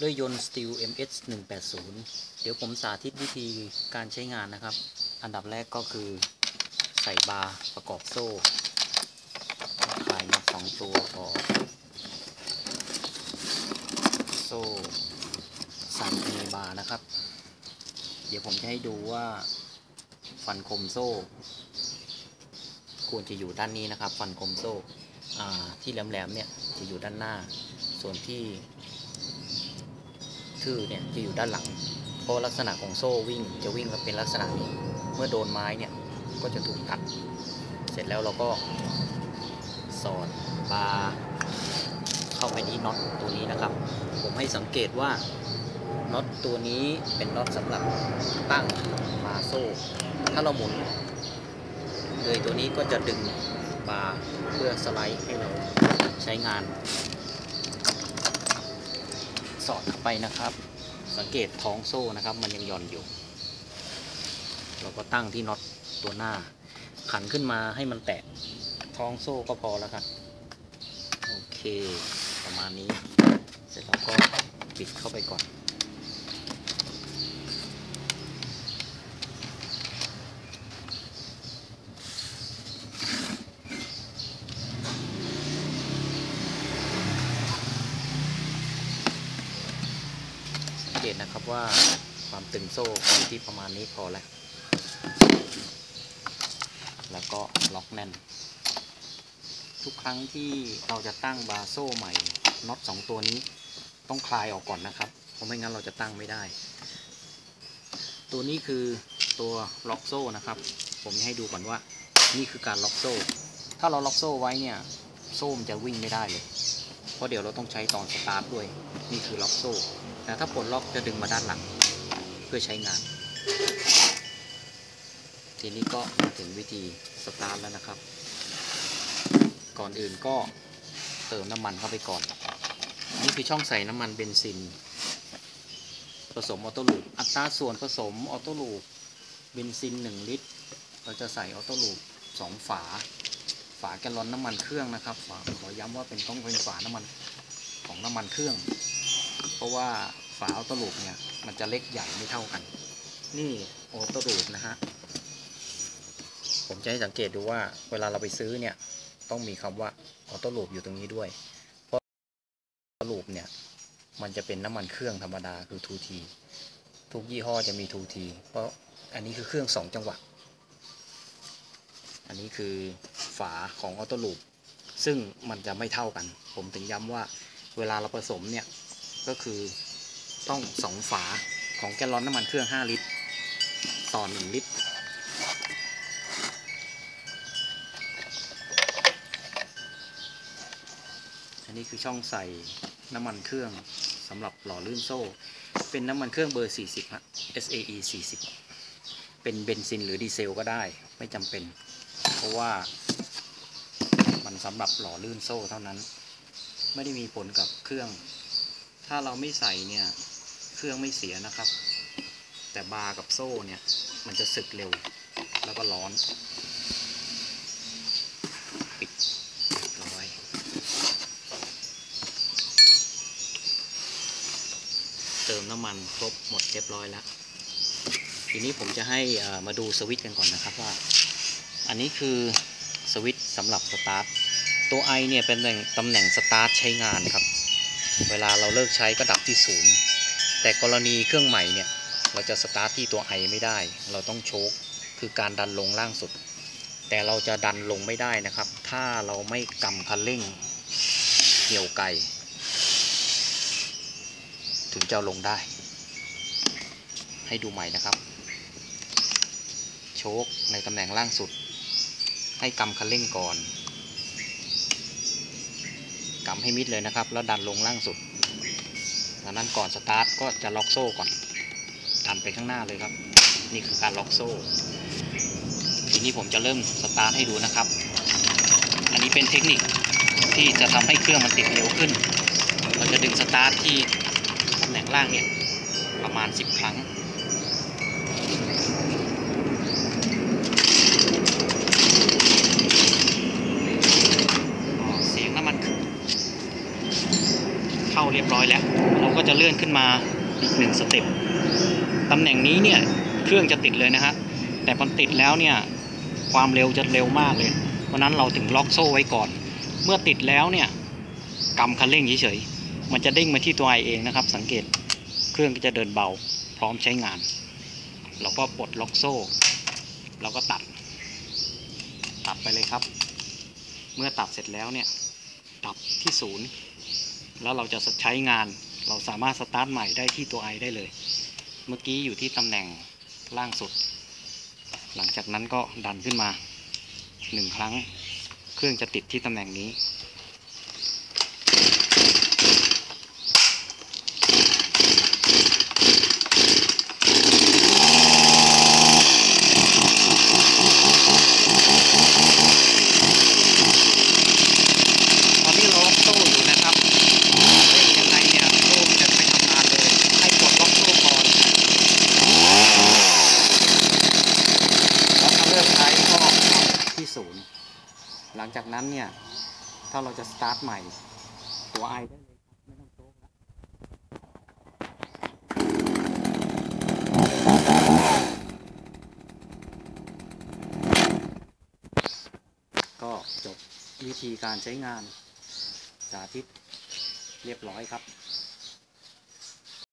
ด้วยยนต์ Steel MS 180 เดี๋ยวผมสาธิตวิธีการใช้งานนะครับ อันดับแรกก็คือใส่บาร์ประกอบโซ่คลายน็อตสองตัวออกโซ่ใส่ไปในบาร์นะครับ เดี๋ยวผมจะให้ดูว่าฟันคมโซ่ ควรจะอยู่ด้านนี้นะครับ ฟันคมโซ่ที่แหลมๆเนี่ยจะอยู่ด้านหน้า ส่วนที่ื่อเนี่ยจะอยู่ด้านหลัง เพราะลักษณะของโซ่วิ่งจะวิ่งเป็นลักษณะนี้ เมื่อโดนไม้เนี่ยก็จะถูกตัด เสร็จแล้วเราก็สอดบาเข้าไปที่น็อตตัวนี้นะครับ ผมให้สังเกตว่าน็อตตัวนี้เป็นน็อตสำหรับตั้งบาโซ่ ถ้าเราหมุนเลยตัวนี้ก็จะดึงบาเพื่อสไลด์ให้เราใช้งาน สอดเข้าไปนะครับ สังเกตท้องโซ่นะครับ มันยังหย่อนอยู่ เราก็ตั้งที่น็อตตัวหน้า ขันขึ้นมาให้มันแตะท้องโซ่ก็พอแล้วครับโอเค ประมาณนี้ เสร็จแล้วก็ปิดเข้าไปก่อน เกตนะครับว่าความตึงโซ่อยู่ที่ประมาณนี้พอแล้ว แล้วก็ล็อกแน่น ทุกครั้งที่เราจะตั้งบาโซ่ใหม่น็อตสองตัวนี้ต้องคลายออกก่อนนะครับ เพราะไม่งั้นเราจะตั้งไม่ได้ ตัวนี้คือตัวล็อกโซ่นะครับ ผมให้ดูก่อนว่านี่คือการล็อกโซ่ ถ้าเราล็อกโซ่ไว้เนี่ย โซ่มันจะวิ่งไม่ได้เลย เพราะเดี๋ยวเราต้องใช้ตอนสตาร์ทด้วย นี่คือล็อกโซ่แต่ถ้าปลดล็อกจะดึงมาด้านหลัง เพื่อใช้งาน ทีนี้ก็มาถึงวิธีสตาร์ทแล้วนะครับ ก่อนอื่นก็เติมน้ำมันเข้าไปก่อน นี่คือช่องใส่น้ำมันเบนซิน ผสมออโต้ลูปอัตราส่วนผสมออโต้ลูปเบนซิน 1 ลิตร เราจะใส่ออโต้ลูป2ฝา ฝาแกลลอนน้ำมันเครื่องนะครับฝาขอย้ำว่าเป็นต้องเป็นฝาน้ำมันของน้ำมันเครื่อง เพราะว่าฝาออโต้ลูปเนี่ยมันจะเล็กใหญ่ไม่เท่ากัน นี่ออโต้ลูปนะฮะผมจะให้สังเกตดูว่าเวลาเราไปซื้อเนี่ยต้องมีคำว่าออโต้ลูปอยู่ตรงนี้ด้วย เพราะออโต้ลูปเนี่ยมันจะเป็นน้ำมันเครื่องธรรมดาคือ 2T ทุกยี่ห้อจะมี 2T เพราะอันนี้คือเครื่อง 2 จังหวะ อันนี้คือ ฝาของออโต้ลูปซึ่งมันจะไม่เท่ากัน ผมถึงย้ำว่าเวลาเราผสมเนี่ย ก็คือต้องสองฝาของแกลลอนน้ำมันเครื่อง 5 ลิตร ต่อ 1 ลิตร อันนี้คือช่องใส่น้ำมันเครื่องสำหรับหล่อลื่นโซ่ เป็นน้ำมันเครื่องเบอร์ 40ฮะ SAE 40 เป็นเบนซินหรือดีเซลก็ได้ไม่จำเป็น เพราะว่า มันสำหรับหล่อลื่นโซ่เท่านั้น ไม่ได้มีผลกับเครื่อง ถ้าเราไม่ใส่เนี่ยเครื่องไม่เสียนะครับ แต่บาร์กับโซ่เนี่ยมันจะสึกเร็วแล้วก็ร้อนปิดเรียบร้อยเติมน้ำมันครบหมดเรียบร้อยแล้ว ทีนี้ผมจะให้มาดูสวิตช์กันก่อนนะครับว่า อันนี้คือ วิตช์สำหรับสตาร์ทตัว I เนี่ยเป็นตำแหน่งสตาร์ทใช้งานครับ เวลาเราเลิกใช้ก็ดับที่ศูนย์แต่กรณีเครื่องใหม่เนี่ยเราจะสตาร์ทที่ตัว I ไม่ได้ เราต้องโชคคือการดันลงล่างสุด แต่เราจะดันลงไม่ได้นะครับ ถ้าเราไม่กำคันเร่งเกี่ยวไกถึงจะลงได้ ให้ดูใหม่นะครับ โชคในตำแหน่งล่างสุด ให้กำคันเร่งก่อนกำให้มิดเลยนะครับ แล้วดันลงล่างสุดจากนั้นก่อนสตาร์ทก็จะล็อกโซ่ก่อน ดันไปข้างหน้าเลยครับ นี่คือการล็อกโซ่ ทีนี้ผมจะเริ่มสตาร์ทให้ดูนะครับ อันนี้เป็นเทคนิคที่จะทำให้เครื่องมันติดเร็วขึ้น เราจะดึงสตาร์ทที่ตำแหน่งล่างเนี่ยประมาณ 10 ครั้ง อ๋อเสียงน้ำมันเข้าเรียบร้อย อย แล้ว เราก็จะเลื่อนขึ้นมาอีกหนึ่งสเต็ปตำแหน่งนี้เนี่ยเครื่องจะติดเลยนะฮะแต่พอติดแล้วเนี่ยความเร็วจะเร็วมากเลย เพราะนั้นเราถึงล็อกโซ่ไว้ก่อน เมื่อติดแล้วเนี่ยกำคันเร่งเฉยๆมันจะเด้งมาที่ตัวไอเองนะครับ สังเกตเครื่องก็จะเดินเบาพร้อมใช้งาน เราก็ปลดล็อกโซ่ เราก็ตัด ตัดไปเลยครับ เมื่อตัดเสร็จแล้วเนี่ย ดับที่ศูนย์ แล้วเราจะใช้งาน เราสามารถสตาร์ทใหม่ได้ที่ตัวไอได้เลย เมื่อกี้อยู่ที่ตำแหน่งล่างสุด หลังจากนั้นก็ดันขึ้นมาหนึ่งครั้ง เครื่องจะติดที่ตำแหน่งนี้นี้เราล็อกโซ่อยู่นะครับเร่งยังไงเนี่ยโซ่มันจะไม่ทำงานเลย ให้กดล็อกโซ่ก่อน แล้วถ้าเลิกใช้ก็ที่ ศูนย์หลังจากนั้นเนี่ย ถ้าเราจะสตาร์ทใหม่ตัวไอได้เลยครับไม่ต้องโซ่แล้วก็จบวิธีการใช้งานสาธิตเรียบร้อยครับ